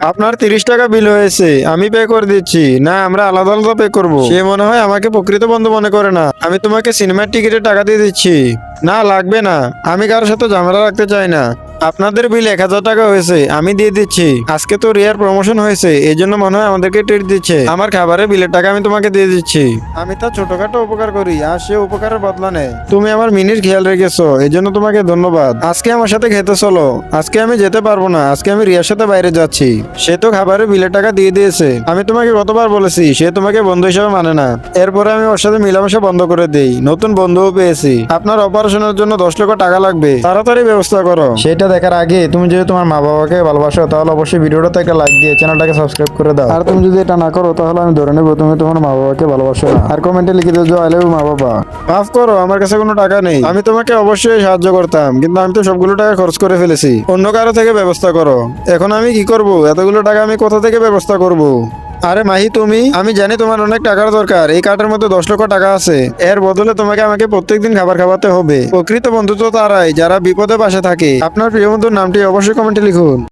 আপনার তিরিশ টাকা বিল হয়েছে, আমি পে করে দিচ্ছি। না, আমরা আলাদা আলাদা পে করব। সে মনে হয় আমাকে প্রকৃত বন্ধু মনে করে না। আমি তোমাকে সিনেমার টিকিটের টাকা দিয়ে দিচ্ছি। না, লাগবে না। আমি কারোর সাথে ঝামেলা রাখতে চাই না। আপনাদের বিল এক হাজার টাকা হয়েছে, আমি দিয়ে দিচ্ছি। আজকে তো রিয়ার প্রমোশন হয়েছে, এই জন্য মনে হয় আমাদেরকে ট্রিট দিচ্ছে। আমার খাবারের বিলের টাকা আমি তোমাকে দিয়ে দিচ্ছি। আমি তো ছোটখাটো উপকার করি, আর সে উপকারের বদলা নেই তুমি আমার মিনিট খেয়াল রেখেছো, এই জন্য তোমাকে ধন্যবাদ। আজকে আমার সাথে খেতে চলো। আজকে আমি যেতে পারব না, আজকে আমি রিয়ার সাথে বাইরে যাচ্ছি। সে তো খাবারের বিলের টাকা দিয়ে দিয়েছে। আমি তোমাকে কতবার বলেছি, সে তোমাকে বন্ধু হিসেবে মানে না। এরপরে আমি ওর সাথে মিলামেশা বন্ধ করে দেই। নতুন বন্ধুও পেয়েছি। আপনার অপারেশনের জন্য দশ লক্ষ টাকা লাগবে। তাড়াতাড়ি ব্যবস্থা করো। সেটা দেখার আগে তুমি যদি তোমার মা বাবাকে ভালোবাসো তাহলে অবশ্যই ভিডিওটাতে একটা লাইক দিয়ে চ্যানেলটাকে সাবস্ক্রাইব করে দাও। আর তুমি যদি এটা না করো তাহলে আমি ধরে নেব তুমি তোমার মা বাবাকে ভালোবাসো না। আর কমেন্টে লিখে দিও আই লাভ মা বাবা। মাফ করো আমার কাছে কোনো টাকা নেই। আমি তোমাকে অবশ্যই সাহায্য করতাম কিন্তু আমি তো সবগুলো টাকা খরচ করে ফেলেছি। অন্য কারও থেকে ব্যবস্থা করো। এখন আমি কি করব? এতগুলো টাকা আমি কোথা থেকে ব্যবস্থা করব? আরে মাহি, তুমি? আমি জানি তোমার অনেক টাকার দরকার। এই কার্ডের মধ্যে দশ লক্ষ টাকা আছে। এর বদলে তোমাকে আমাকে প্রত্যেকদিন খাবার খাওয়াতে হবে। প্রকৃত বন্ধু তো তারাই, যারা বিপদে পাশে থাকে। আপনার প্রিয় বন্ধুর নামটি অবশ্যই কমেন্টে লিখুন।